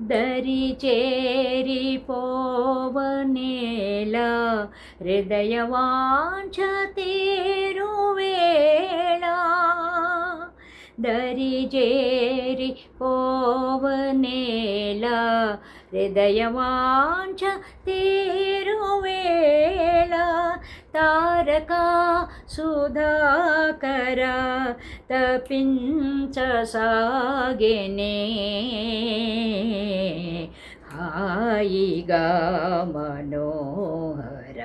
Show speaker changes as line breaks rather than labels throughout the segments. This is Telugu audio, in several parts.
दरिचेरिपोवनेल हृदयवाञ्छतेरुवेला। दरिजेरि पोवनेल हृदयवाञ्छ तेरुवेला तारका सुधाकर तपिञ्च च മനോഹര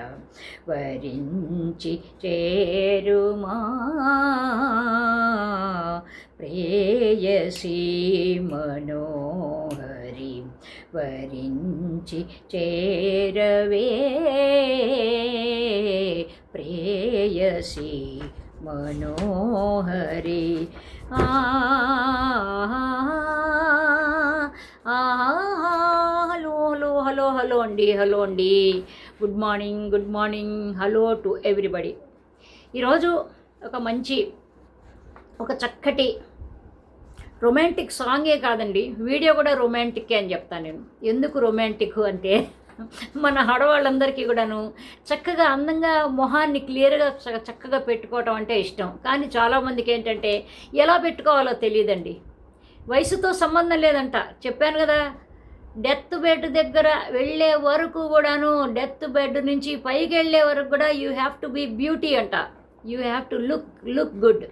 വരിഞ്ചി ചേരുമാ പ്രേയസി മനോഹരി വരിഞ്ചി ചേരവേ പ്രേയസി മനോഹരി. ആ హలో హలో అండి హలో అండి. Good morning good morning hello to everybody ఈరోజు ఒక మంచి ఒక చక్కటి రొమాంటిక్ సాంగే కాదండి. వీడియో కూడా రొమాంటిక్కే అని చెప్తాను నేను. ఎందుకు రొమాంటిక్ అంటే మన ఆడవాళ్ళందరికీ కూడాను చక్కగా అందంగా మొహాన్ని క్లియర్గా చక్కగా పెట్టుకోవటం అంటే ఇష్టం. కానీ చాలామందికి ఏంటంటే ఎలా పెట్టుకోవాలో తెలియదండి. వయసుతో సంబంధం లేదంట. చెప్పాను కదా డెత్ బెడ్ దగ్గర వెళ్ళే వరకు కూడాను డెత్ బెడ్ నుంచి పైకి వెళ్ళే వరకు కూడా you have to be beauty అంట. You have to look look good.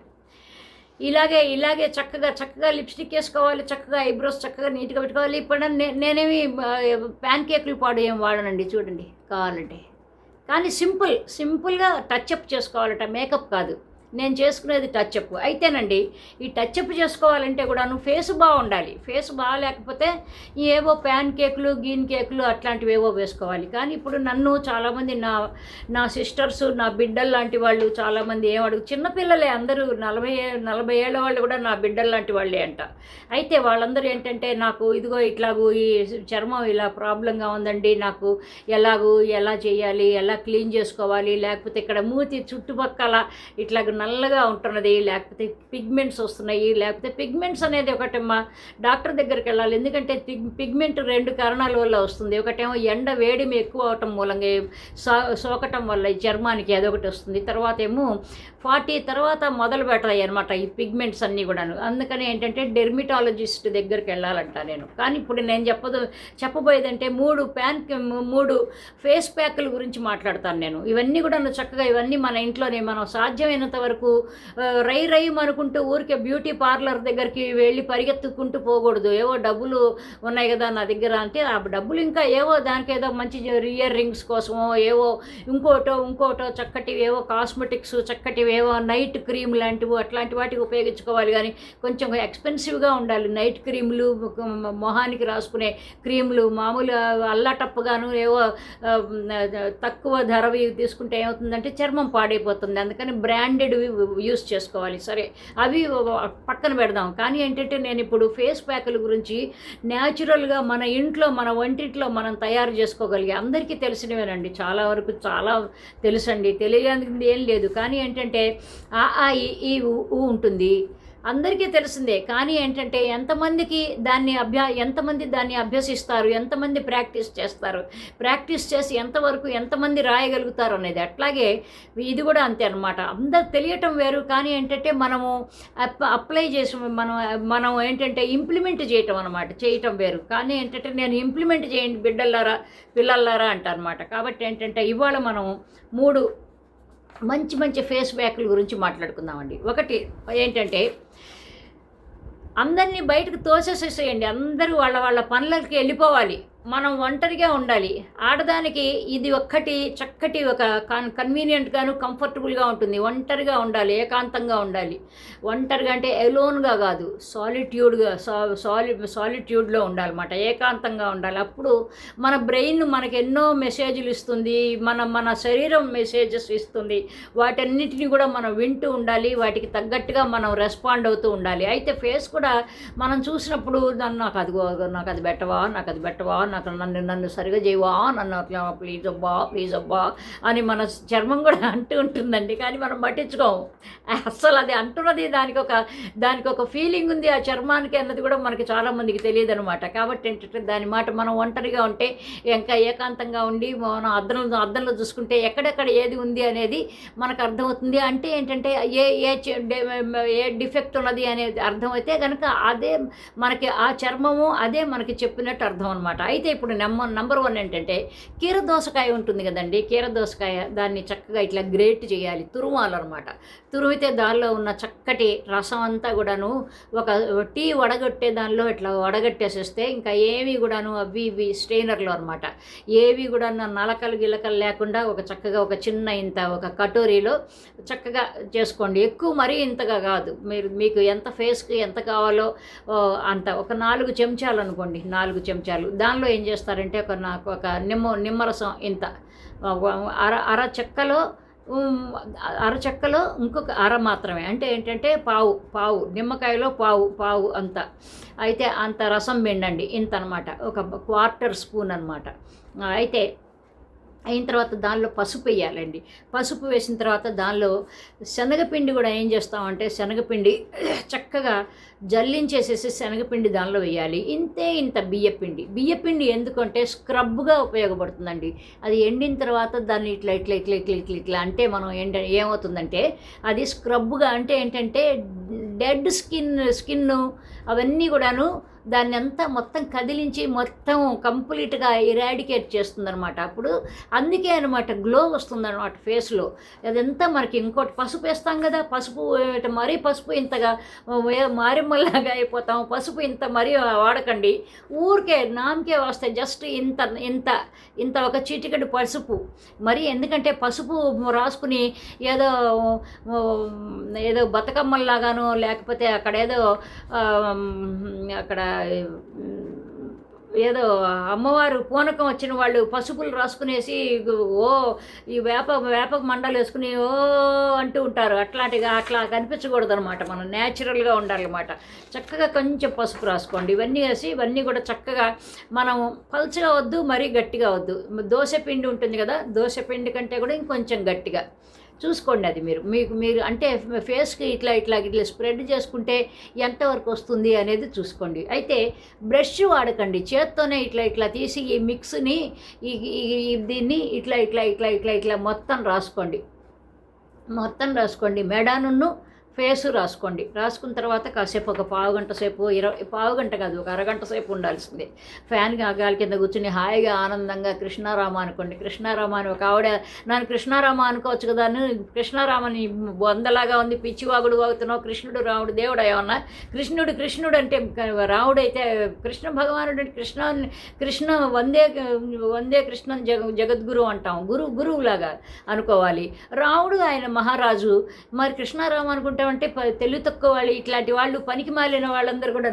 ఇలాగే ఇలాగే చక్కగా చక్కగా లిప్స్టిక్ వేసుకోవాలి చక్కగా ఐబ్రోస్ చక్కగా నీట్గా పెట్టుకోవాలి. ఇప్పుడు నే- నేనేమి ప్యాన్ కేకులు పాడు ఏం వాడనండి చూడండి కావాలంటే. కానీ సింపుల్ సింపుల్గా టచ్అప్ చేసుకోవాలట. మేకప్ కాదు. నేను చేసుకునేది టచ్అప్ అయితేనండి ఈ టచ్అప్ చేసుకోవాలంటే కూడాను ఫేస్ బాగుండాలి ఫేస్ బాగాలేకపోతే ఏవో ప్యాన్ కేకులు గీన్ కేకులు అట్లాంటివి ఏవో వేసుకోవాలి. కానీ ఇప్పుడు నన్ను చాలామంది నా నా సిస్టర్స్ నా బిడ్డలు లాంటి వాళ్ళు చాలామంది ఏం అడుగు చిన్నపిల్లలే అందరూ నలభై నలభై ఏళ్ళ వాళ్ళు కూడా నా బిడ్డలు లాంటి వాళ్ళే అంట. అయితే వాళ్ళందరూ ఏంటంటే నాకు ఇదిగో ఇట్లాగూ ఈ చర్మం ఇలా ప్రాబ్లంగా ఉందండి నాకు ఎలాగూ ఎలా చేయాలి ఎలా క్లీన్ చేసుకోవాలి లేకపోతే ఇక్కడ మూతి చుట్టుపక్కల ఇట్లాగ నల్లగా ఉంటున్నది లేకపోతే పిగ్మెంట్స్ వస్తున్నాయి లేకపోతే పిగ్మెంట్స్ అనేది ఒకటమ్మా డాక్టర్ దగ్గరికి వెళ్ళాలి. ఎందుకంటే పిగ్ పిగ్మెంట్ రెండు కారణాల వల్ల వస్తుంది. ఒకటేమో ఎండ వేడిమి ఎక్కువ అవటం మూలంగా సోకటం వల్ల ఈ చర్మానికి అదొకటి వస్తుంది. తర్వాత ఏమో ఫార్టీ తర్వాత మొదలు పెట్టాయి అనమాట ఈ పిగ్మెంట్స్ అన్నీ కూడాను. అందుకని ఏంటంటే డెర్మిటాలజిస్ట్ దగ్గరికి వెళ్ళాలంట నేను. కానీ ఇప్పుడు నేను చెప్పదు చెప్పబోయేదంటే మూడు ప్యాన్ మూడు ఫేస్ ప్యాక్ల గురించి మాట్లాడతాను నేను. ఇవన్నీ కూడా చక్కగా ఇవన్నీ మన ఇంట్లోనే మనం సాధ్యమైనంత వరకు వరకు రై రై అనుకుంటూ ఊరికే బ్యూటీ పార్లర్ దగ్గరికి వెళ్ళి పరిగెత్తుకుంటూ పోకూడదు. ఏవో డబ్బులు ఉన్నాయి కదా నా దగ్గర అంటే ఆ డబ్బులు ఇంకా ఏవో దానికి ఏదో మంచి ఇయర్ రింగ్స్ కోసమో ఏవో ఇంకోటో ఇంకోటో చక్కటివి ఏవో కాస్మెటిక్స్ చక్కటివి ఏవో నైట్ క్రీమ్ లాంటివి అట్లాంటి వాటికి ఉపయోగించుకోవాలి. కానీ కొంచెం ఎక్స్పెన్సివ్గా ఉండాలి. నైట్ క్రీములు మొహానికి రాసుకునే క్రీములు మామూలు అల్లాటప్పగాను ఏవో తక్కువ ధరవి తీసుకుంటే ఏమవుతుందంటే చర్మం పాడైపోతుంది. అందుకని బ్రాండెడ్ యూస్ చేసుకోవాలి. సరే అవి పక్కన పెడదాం. కానీ ఏంటంటే నేను ఇప్పుడు ఫేస్ ప్యాకుల గురించి న్యాచురల్గా మన ఇంట్లో మన వంటింట్లో మనం తయారు చేసుకోగలిగే అందరికీ తెలిసినవేనండి. చాలా వరకు చాలా తెలుసండి. తెలియనిది ఏం లేదు. కానీ ఏంటంటే ఆ ఆ ఈ ఈ ఉంటుంది. అందరికీ తెలిసిందే కానీ ఏంటంటే ఎంతమందికి దాన్ని అభ్యా ఎంతమంది దాన్ని అభ్యసిస్తారు ఎంతమంది ప్రాక్టీస్ చేస్తారు ప్రాక్టీస్ చేసి ఎంతవరకు ఎంతమంది రాయగలుగుతారు అనేది అట్లాగే ఇది కూడా అంతే అనమాట అందరు తెలియటం వేరు కానీ ఏంటంటే మనము అప్ అప్లై చేసి మనం మనం ఏంటంటే ఇంప్లిమెంట్ చేయటం అనమాట చేయటం వేరు. కానీ ఏంటంటే నేను ఇంప్లిమెంట్ చేయండి బిడ్డల్లారా పిల్లల్లారా అంటారనమాట కాబట్టి ఏంటంటే ఇవాళ మనం మూడు మంచి మంచి ఫేస్ బ్యాక్ల గురించి మాట్లాడుకుందామండి. ఒకటి ఏంటంటే అందరినీ బయటకు తోసేసేసేయండి. అందరూ వాళ్ళ వాళ్ళ పనులకి వెళ్ళిపోవాలి. మనం ఒంటరిగా ఉండాలి. ఆడదానికి ఇది ఒక్కటి చక్కటి ఒక కన్ కన్వీనియంట్గాను కంఫర్టబుల్గా ఉంటుంది. ఒంటరిగా ఉండాలి ఏకాంతంగా ఉండాలి. ఒంటరిగా అంటే ఎలోన్గా కాదు. సాలిట్యూడ్గా సా సాలి సాలిట్యూడ్లో ఉండాలన్నమాట. ఏకాంతంగా ఉండాలి. అప్పుడు మన బ్రెయిన్ మనకు ఎన్నో మెసేజ్లు ఇస్తుంది. మన మన శరీరం మెసేజెస్ ఇస్తుంది. వాటన్నిటిని కూడా మనం వింటూ ఉండాలి. వాటికి తగ్గట్టుగా మనం రెస్పాండ్ అవుతూ ఉండాలి. అయితే ఫేస్ కూడా మనం చూసినప్పుడు నాకు అది నాకు అది పెట్టవా నాకు అది పెట్టవా నాకు నన్ను నన్ను సరిగా చేయవా నన్ను అట్లా ప్లీజ్ అబ్బా ప్లీజ్ అబ్బా అని మన చర్మం కూడా అంటూ ఉంటుందండి. కానీ మనం పట్టించుకోము అస్సలు అది అంటున్నది దానికి ఒక దానికి ఒక ఫీలింగ్ ఉంది ఆ చర్మానికి అన్నది కూడా మనకి చాలామందికి తెలియదు అనమాట కాబట్టి ఏంటంటే దాని మాట మనం ఒంటరిగా ఉంటే ఇంకా ఏకాంతంగా ఉండి మనం అద్దంలో అద్దంలో చూసుకుంటే ఎక్కడెక్కడ ఏది ఉంది అనేది మనకు అర్థమవుతుంది. అంటే ఏంటంటే ఏ ఏ ఏ డిఫెక్ట్ ఉన్నది అనేది అర్థమైతే కనుక అదే మనకి ఆ చర్మము అదే మనకి చెప్పినట్టు అర్థం అనమాట అయితే ఇప్పుడు నెంబర్ నెంబర్ వన్ ఏంటంటే కీర దోసకాయ ఉంటుంది కదండి. కీర దోసకాయ దాన్ని చక్కగా ఇట్లా గ్రేట్ చేయాలి. తురుమాలన్నమాట. తురిమితే దానిలో ఉన్న చక్కటి రసం అంతా కూడాను ఒక టీ వడగొట్టే దానిలో ఇట్లా వడగట్టేసేస్తే ఇంకా ఏవి కూడాను అవి ఇవి స్ట్రెయినర్లు అనమాట ఏవి కూడా నలకలు గిలకలు లేకుండా ఒక చక్కగా ఒక చిన్న ఇంత ఒక కటోరీలో చక్కగా చేసుకోండి. ఎక్కువ మరీ ఇంతగా కాదు. మీరు మీకు ఎంత ఫేస్కి ఎంత కావాలో అంత ఒక నాలుగు చెంచాలు అనుకోండి నాలుగు చెంచాలు. దానిలో ఏం చేస్తారంటే ఒక నాకు ఒక నిమ్మ నిమ్మరసం ఇంత. అర అర చెక్కలో అర చెక్కలో ఇంకొక అర మాత్రమే. అంటే ఏంటంటే పావు పావు నిమ్మకాయలో పావు పావు అంత. అయితే అంత రసం పిండండి ఇంత అనమాట ఒక క్వార్టర్ స్పూన్ అనమాట. అయితే అయిన తర్వాత దానిలో పసుపు వేయాలండి. పసుపు వేసిన తర్వాత దానిలో శనగపిండి కూడా ఏం చేస్తామంటే శనగపిండి చక్కగా జల్లించేసేసి శనగపిండి దానిలో వేయాలి. ఇంతే ఇంత బియ్యపిండి. బియ్యపిండి ఎందుకంటే స్క్రబ్గా ఉపయోగపడుతుందండి. అది ఎండిన తర్వాత దాన్ని ఇట్లా ఇట్లా ఇట్లా ఇట్లా ఇట్లా ఇట్లా అంటే మనం ఏంట ఏమవుతుందంటే అది స్క్రబ్గా అంటే ఏంటంటే డెడ్ స్కిన్ స్కిన్ అవన్నీ కూడాను దాన్ని అంతా మొత్తం కదిలించి మొత్తం కంప్లీట్గా ఇరాడికేట్ చేస్తుందనమాట అప్పుడు అందుకే అనమాట గ్లో వస్తుందన్నమాట ఫేస్లో. అదంతా మనకి ఇంకోటి పసుపు వేస్తాం కదా పసుపు మరీ పసుపు ఇంతగా వే- అయిపోతాం. పసుపు ఇంత మరీ వాడకండి. ఊరికే నామకే వస్తే జస్ట్ ఇంత ఇంత ఇంత ఒక చిటికెడు పసుపు. మరి ఎందుకంటే పసుపు రాసుకుని ఏదో ఏదో బతుకమ్మల్లాగాను లేకపోతే అక్కడ ఏదో అక్కడ ఏదో అమ్మవారు పూనకం వచ్చిన వాళ్ళు పసుపులు రాసుకునేసి ఓ ఈ వేప వేప మండలు వేసుకుని ఓ అంటూ ఉంటారు. అట్లాంటిగా అట్లా కనిపించకూడదు అనమాట మనం. న్యాచురల్గా ఉండాలన్నమాట. చక్కగా కొంచెం పసుపు రాసుకోండి. ఇవన్నీ వేసి ఇవన్నీ కూడా చక్కగా మనం పలుచగా వద్దు మరీ గట్టిగా వద్దు. దోశ పిండి ఉంటుంది కదా దోశ పిండి కంటే కూడా ఇంకొంచెం గట్టిగా. చూసుకోండి అది మీరు. మీకు మీరు అంటే ఫేస్కి ఇట్లా ఇట్లా ఇట్లా స్ప్రెడ్ చేసుకుంటే ఎంతవరకు వస్తుంది అనేది చూసుకోండి. అయితే బ్రష్ వాడకండి. చేత్తోనే ఇట్లా ఇట్లా తీసి ఈ మిక్స్ని ఈ దీన్ని ఇట్లా ఇట్లా ఇట్లా ఇట్లా ఇట్లా మొత్తం రాసుకోండి. మొత్తం రాసుకోండి. మెడానున్ను ఫేసు రాసుకోండి. రాసుకున్న తర్వాత కాసేపు ఒక పావు గంట సేపు ఇరవై పావు గంట కాదు ఒక అరగంట సేపు ఉండాల్సిందే. ఫ్యాన్ గాలి కింద కూర్చుని హాయిగా ఆనందంగా కృష్ణారామ అనుకోండి. కృష్ణారామ అని ఒక ఆవిడ నన్ను కృష్ణారామ అనుకోవచ్చు కదా అని కృష్ణారామని వందలాగా ఉంది. పిచ్చివాగుడు వాగుతున్నావు కృష్ణుడు రాముడు దేవుడు ఏమన్నా? కృష్ణుడు కృష్ణుడు అంటే రాముడైతే కృష్ణ భగవానుడు అంటే కృష్ణ కృష్ణ వందే వందే కృష్ణ జగ జగద్గురు అంటాం. గురువు గురువులాగా అనుకోవాలి. రాముడు ఆయన మహారాజు. మరి కృష్ణారామ అనుకుంటే అంటే తెలివి తక్కువ వాళ్ళు ఇట్లాంటి వాళ్ళు పనికి మాలిన వాళ్ళందరూ కూడా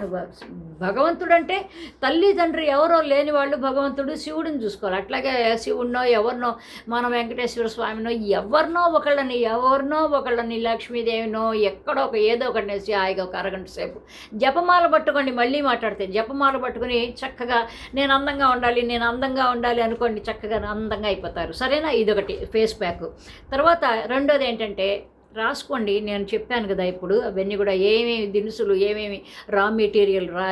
భగవంతుడు అంటే తల్లి తండ్రి ఎవరో లేని వాళ్ళు భగవంతుడు శివుడిని చూసుకోవాలి. అట్లాగే శివుడినో ఎవరినో మన వెంకటేశ్వర స్వామినో ఎవరినో ఒకళ్ళని ఎవరినో ఒకళ్ళని లక్ష్మీదేవినో ఎక్కడో ఒక ఏదో ఒకటి వేసి హాయిగా ఒక అరగంట సేపు జపమాల పట్టుకోండి మళ్ళీ మాట్లాడితే. జపమాల పట్టుకుని చక్కగా నేను అందంగా ఉండాలి నేను అందంగా ఉండాలి అనుకోండి చక్కగా అందంగా అయిపోతారు. సరేనా? ఇదొకటి ఫేస్ ప్యాక్. తర్వాత రెండోది ఏంటంటే రాసుకోండి నేను చెప్పాను కదా ఇప్పుడు అవన్నీ కూడా ఏమేమి దినుసులు ఏమేమి రా మెటీరియల్ రా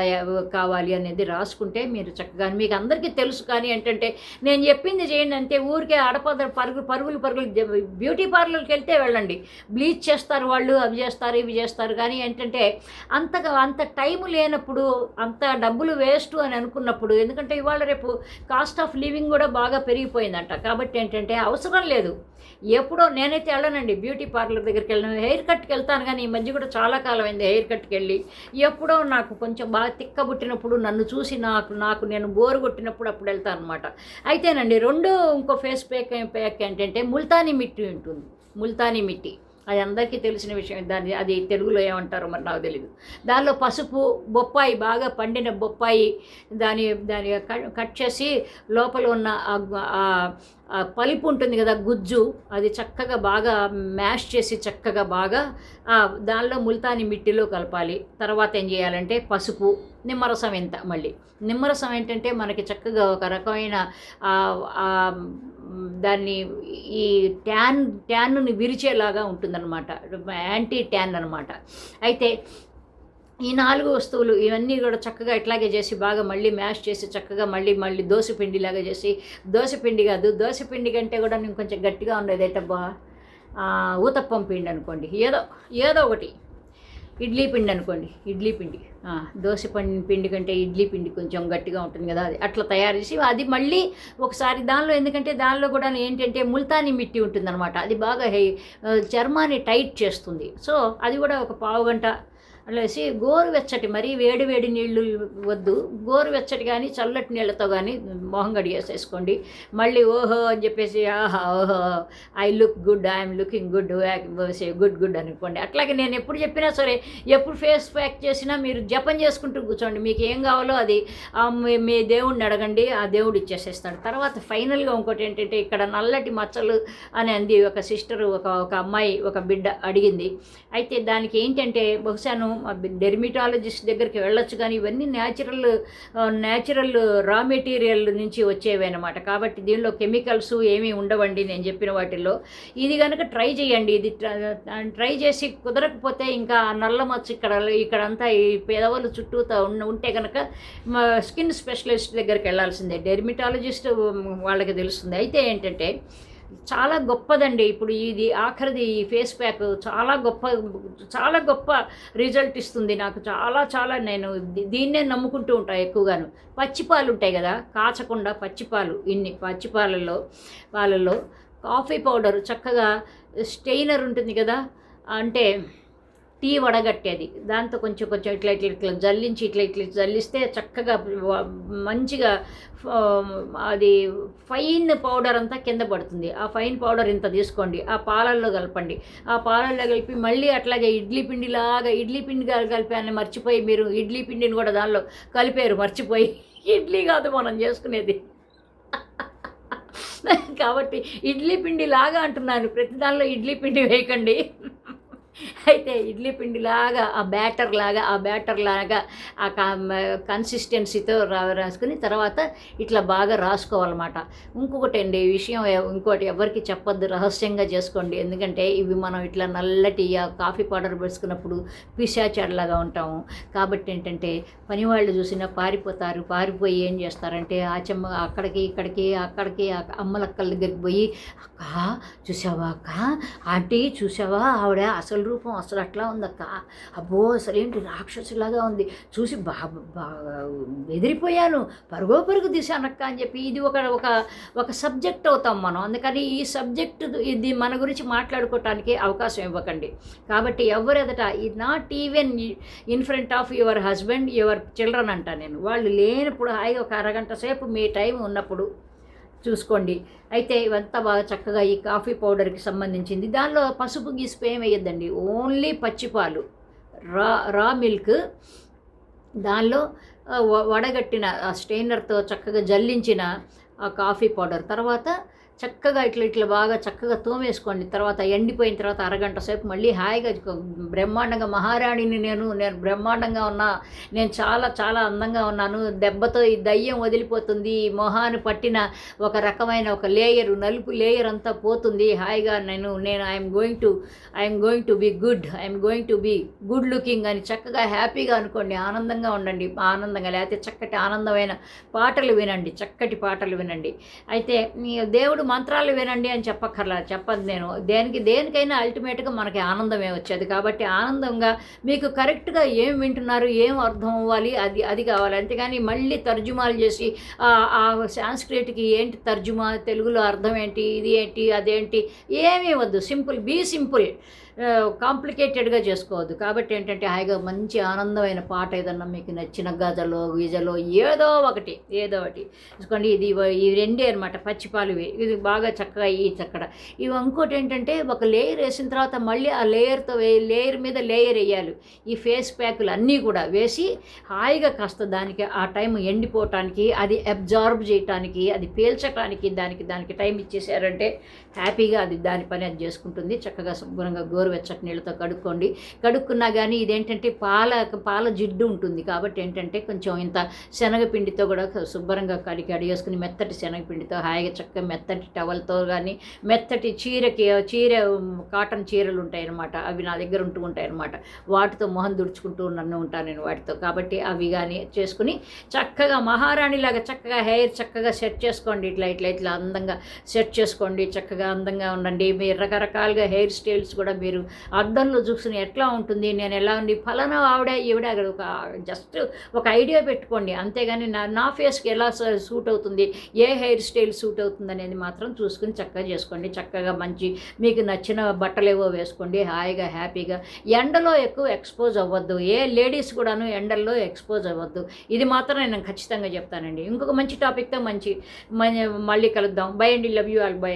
కావాలి అనేది రాసుకుంటే మీరు చక్కగా మీకు అందరికీ తెలుసు కానీ ఏంటంటే నేను చెప్పింది చేయండి అంటే ఊరికే ఆడపద పరుగు పరుగులు పరుగులు బ్యూటీ పార్లర్కి వెళ్తే వెళ్ళండి. బ్లీచ్ చేస్తారు వాళ్ళు అవి చేస్తారు ఇవి చేస్తారు కానీ ఏంటంటే అంతగా అంత టైం లేనప్పుడు అంత డబ్బులు వేస్ట్ అని అనుకున్నప్పుడు ఎందుకంటే ఇవాళ రేపు కాస్ట్ ఆఫ్ లివింగ్ కూడా బాగా పెరిగిపోయిందంట. కాబట్టి ఏంటంటే అవసరం లేదు. ఎప్పుడో నేనైతే వెళ్ళనండి బ్యూటీ పార్లర్ దగ్గరికి వెళ్ళను. హెయిర్ కట్కి వెళ్తాను కానీ ఈ మధ్య కూడా చాలా కాలం అయింది హెయిర్ కట్కి వెళ్ళి. ఎప్పుడో నాకు కొంచెం బాగా తిక్కబుట్టినప్పుడు నన్ను చూసి నాకు నాకు నేను బోరు కొట్టినప్పుడు అప్పుడు వెళ్తాను అనమాట అయితేనండి రెండో ఇంకో ఫేస్ ప్యాక్ ప్యాక్ ఏంటంటే ముల్తానీ మిట్టి ఉంటుంది. ముల్తానీ మిట్టి. అది అందరికీ తెలిసిన విషయం. దాన్ని అది తెలుగులో ఏమంటారో మరి నాకు తెలియదు దానిలో పసుపు బొప్పాయి బాగా పండిన బొప్పాయి దాని దాని కట్- కట్ చేసి లోపల ఉన్న పలుపు ఉంటుంది కదా గుజ్జు అది చక్కగా బాగా మ్యాష్ చేసి చక్కగా బాగా దానిలో ముల్తాని మిట్టిలో కలపాలి. తర్వాత ఏం చేయాలంటే పసుపు నిమ్మరసం ఎంత మళ్ళీ. నిమ్మరసం ఏంటంటే మనకి చక్కగా ఒక రకమైన దాన్ని ఈ ట్యాన్ ట్యాన్ను విరిచేలాగా ఉంటుందన్నమాట. యాంటీ ట్యాన్ అనమాట అయితే ఈ నాలుగు వస్తువులు ఇవన్నీ కూడా చక్కగా ఇట్లాగే చేసి బాగా మళ్ళీ మ్యాష్ చేసి చక్కగా మళ్ళీ మళ్ళీ దోశపిండిలాగా చేసి దోశపిండి కాదు దోశపిండి కంటే కూడా నేను కొంచెం గట్టిగా ఉండేది ఏంటబ్బా? ఊతప్పం పిండి అనుకోండి. ఏదో ఏదో ఒకటి. ఇడ్లీ పిండి అనుకోండి ఇడ్లీ పిండి. దోశ పండి పిండి కంటే ఇడ్లీ పిండి కొంచెం గట్టిగా ఉంటుంది కదా అది అట్లా తయారు చేసి అది మళ్ళీ ఒకసారి దానిలో ఎందుకంటే దానిలో కూడా ఏంటంటే ముల్తాని మిట్టి ఉంటుందన్నమాట. అది బాగా హె చర్మాన్ని టైట్ చేస్తుంది. సో అది కూడా ఒక పావు గంట అట్లేసి గోరువెచ్చటి మరీ వేడి వేడి నీళ్ళు వద్దు. గోరువెచ్చటి కానీ చల్లటి నీళ్ళతో కానీ మొహం గడిగేసేసుకోండి మళ్ళీ ఓహో అని చెప్పేసి ఆహా ఓహో I look good I'm looking good good good అనుకోండి. అట్లాగే నేను ఎప్పుడు చెప్పినా సరే ఎప్పుడు ఫేస్ ప్యాక్ చేసినా మీరు జపం చేసుకుంటూ కూర్చోండి. మీకు ఏం కావాలో అది మీ- మీ దేవుడిని అడగండి ఆ దేవుడు ఇచ్చేసేస్తాడు. తర్వాత ఫైనల్గా ఇంకోటి ఏంటంటే ఇక్కడ నల్లటి మచ్చలు అని అంది ఒక సిస్టర్ ఒక ఒక అమ్మాయి ఒక బిడ్డ అడిగింది. అయితే దానికి ఏంటంటే బహుశాను డెర్మిటాలజిస్ట్ దగ్గరికి వెళ్ళొచ్చు కానీ ఇవన్నీ న్యాచురల్ న్యాచురల్ రా మెటీరియల్ నుంచి వచ్చేవి అనమాట కాబట్టి దీనిలో కెమికల్స్ ఏమీ ఉండవండి నేను చెప్పిన వాటిల్లో. ఇది కనుక ట్రై చేయండి. ఇది ట్రై చేసి కుదరకపోతే ఇంకా నల్ల మచ్చ ఇక్కడ ఇక్కడంతా ఈ పేదవాళ్ళు చుట్టూతో ఉన్న ఉంటే కనుక స్కిన్ స్పెషలిస్ట్ దగ్గరికి వెళ్ళాల్సిందే. డెర్మిటాలజిస్ట్ వాళ్ళకి తెలుస్తుంది. అయితే ఏంటంటే చాలా గొప్పదండి. ఇప్పుడు ఇది ఆఖరిది ఈ ఫేస్ ప్యాక్ చాలా గొప్ప చాలా గొప్ప రిజల్ట్ ఇస్తుంది నాకు. చాలా చాలా నేను దీన్నే నమ్ముకుంటూ ఉంటాను ఎక్కువగాను. పచ్చిపాలు ఉంటాయి కదా కాచకుండా పచ్చిపాలు ఇన్ని పచ్చిపాలలో పాలల్లో. కాఫీ పౌడర్ చక్కగా స్టెయినర్ ఉంటుంది కదా అంటే టీ వడగట్టేది. దాంతో కొంచెం కొంచెం ఇట్లా ఇట్లా ఇట్లా జల్లించి ఇట్లా ఇట్లా జల్లిస్తే చక్కగా మంచిగా అది ఫైన్ పౌడర్ అంతా కింద పడుతుంది. ఆ ఫైన్ పౌడర్ ఇంత తీసుకోండి ఆ పాలల్లో కలపండి. ఆ పాలల్లో కలిపి మళ్ళీ అట్లాగే ఇడ్లీ పిండిలాగా ఇడ్లీ పిండి కలిపి కలిపాను మర్చిపోయి మీరు ఇడ్లీ పిండిని కూడా దానిలో కలిపారు మర్చిపోయి. ఇడ్లీ కాదు మనం చేసుకునేది. కాబట్టి ఇడ్లీ పిండి లాగా అంటున్నాను. ప్రతి దానిలో ఇడ్లీ పిండి వేయకండి. అయితే ఇడ్లీ పిండి లాగా ఆ బ్యాటర్ లాగా ఆ బ్యాటర్ లాగా ఆ కన్సిస్టెన్సీతో రా రాసుకుని తర్వాత ఇట్లా బాగా రాసుకోవాలన్నమాట. ఇంకొకటి అండి ఈ విషయం ఇంకోటి ఎవరికి చెప్పొద్దు రహస్యంగా చేసుకోండి. ఎందుకంటే ఇవి మనం ఇట్లా నల్లటి ఆ కాఫీ పౌడర్ పెట్టుకున్నప్పుడు పిశాచాడలాగా ఉంటాము. కాబట్టి ఏంటంటే పనివాళ్ళు చూసినా పారిపోతారు. పారిపోయి ఏం చేస్తారంటే ఆ చెమ్మ అక్కడికి ఇక్కడికి అక్కడికి అమ్మలక్కల దగ్గరికి పోయి అక్క చూసావా అక్క? ఆంటీ చూసావా? ఆవిడ అసలు రూపం అసలు అట్లా ఉందక్క. అబ్బో అసలు ఏంటి రాక్షసులాగా ఉంది. చూసి బా బాగా బెదిరిపోయాను పరుగో పరుగు తీశానక్క అని చెప్పి ఇది ఒక ఒక ఒక సబ్జెక్ట్ అవుతాం మనం. అందుకని ఈ సబ్జెక్ట్ ఇది మన గురించి మాట్లాడుకోవటానికి అవకాశం ఇవ్వకండి. కాబట్టి ఎవరెదట ఈ not even in front of your husband your children అంట నేను. వాళ్ళు లేనప్పుడు హాయిగా ఒక అరగంట సేపు మీ టైం ఉన్నప్పుడు చూసుకోండి. అయితే ఇవంతా బాగా చక్కగా ఈ కాఫీ పౌడర్కి సంబంధించింది. దానిలో పసుపు గీసుపు ఏం వేయద్దండి. ఓన్లీ పచ్చిపాలు. రా రా మిల్క్. దానిలో వ- వడగట్టిన ఆ స్టెయినర్తో చక్కగా జల్లించిన ఆ కాఫీ పౌడర్. తర్వాత చక్కగా ఇట్లా ఇట్లా బాగా చక్కగా తోమేసుకోండి. తర్వాత ఎండిపోయిన తర్వాత అరగంట సేపు మళ్ళీ హాయిగా బ్రహ్మాండంగా మహారాణిని నేను నేను బ్రహ్మాండంగా ఉన్నా నేను చాలా చాలా అందంగా ఉన్నాను. దెబ్బతో ఈ దయ్యం వదిలిపోతుంది. ఈ మొహాన్ని పట్టిన ఒక రకమైన ఒక లేయర్ నలుపు లేయర్ అంతా పోతుంది. హాయిగా నేను నేను I'm going to I'm going to be good I'm going to be good looking అని చక్కగా హ్యాపీగా అనుకోండి. ఆనందంగా ఉండండి. ఆనందంగా లేకపోతే చక్కటి ఆనందమైన పాటలు వినండి. చక్కటి పాటలు వినండి. అయితే దేవుడు మంత్రాలు వినండి అని చెప్పక్కర్లా చెప్పదు నేను. దేనికి దేనికైనా అల్టిమేట్గా మనకి ఆనందమే వచ్చేది. కాబట్టి ఆనందంగా మీకు కరెక్ట్గా ఏం వింటున్నారు ఏం అర్థం అవ్వాలి అది అది కావాలి. అంతేగాని మళ్ళీ తర్జుమాలు చేసి ఆ సాంస్క్రిట్కి ఏంటి తర్జుమా తెలుగులో అర్థం ఏంటి ఇది ఏంటి అదేంటి ఏమీ వద్దు. సింపుల్ బీ సింపుల్ కాంప్లికేటెడ్గా చేసుకోవద్దు. కాబట్టి ఏంటంటే హాయిగా మంచి ఆనందమైన పాట ఏదన్నా మీకు నచ్చిన గజలో గిజలో ఏదో ఒకటి ఏదో ఒకటి. చూసుకోండి ఇది ఈ రెండే అనమాట పచ్చిపాలు ఇవి బాగా చక్కగా ఈ చక్కడ ఇవి ఇంకోటి ఏంటంటే ఒక లేయర్ వేసిన తర్వాత మళ్ళీ ఆ లేయర్తో వే లేయర్ మీద లేయర్ వేయాలి. ఈ ఫేస్ ప్యాకులు అన్నీ కూడా వేసి హాయిగా కాస్త దానికి ఆ టైం ఎండిపోవటానికి అది అబ్జార్బ్ చేయటానికి అది పీల్చటానికి దానికి దానికి టైం ఇచ్చేసారంటే హ్యాపీగా అది దాని పని అది చేసుకుంటుంది. చక్కగా శుభ్రంగా గోరువెచ్చటి నీళ్ళతో కడుక్కోండి. కడుక్కున్నా కానీ ఇదేంటంటే పాల పాల జిడ్డు ఉంటుంది. కాబట్టి ఏంటంటే కొంచెం ఇంత శనగపిండితో కూడా శుభ్రంగా కడిగి అడిగేసుకుని మెత్తటి శనగపిండితో హాయిగా చక్కగా మెత్తటి టవల్తో కానీ మెత్తటి చీరకి చీర కాటన్ చీరలు ఉంటాయి అన్నమాట అవి నా దగ్గర ఉంటూ ఉంటాయి అన్నమాట వాటితో మొహం దుడుచుకుంటూ నన్ను ఉంటాను నేను వాటితో. కాబట్టి అవి కానీ చేసుకుని చక్కగా మహారాణిలాగా చక్కగా హెయిర్ చక్కగా సెట్ చేసుకోండి. ఇట్లా ఇట్లా ఇట్లా అందంగా సెట్ చేసుకోండి. చక్కగా అందంగా ఉండండి. మీరు రకరకాలుగా హెయిర్ స్టైల్స్ కూడా మీరు అద్దంలో చూసుకుని ఎట్లా ఉంటుంది? నేను ఎలా ఉంది ఫలానా ఆవిడ ఈవిడ అక్కడ ఒక జస్ట్ ఒక ఐడియా పెట్టుకోండి. అంతేగాని నా నా ఫేస్కి ఎలా సూట్ అవుతుంది? ఏ హెయిర్ స్టైల్ సూట్ అవుతుంది అనేది మాత్రం చూసుకుని చక్కగా చేసుకోండి. చక్కగా మంచి మీకు నచ్చిన బట్టలు ఏవో వేసుకోండి. హాయిగా హ్యాపీగా. ఎండలో ఎక్కువ ఎక్స్పోజ్ అవ్వద్దు. ఏ లేడీస్ కూడాను ఎండల్లో ఎక్స్పోజ్ అవ్వద్దు. ఇది మాత్రం నేను ఖచ్చితంగా చెప్తానండి. ఇంకొక మంచి టాపిక్తో మంచి మళ్ళీ కలుద్దాం. బై అండి. Love you all. బై.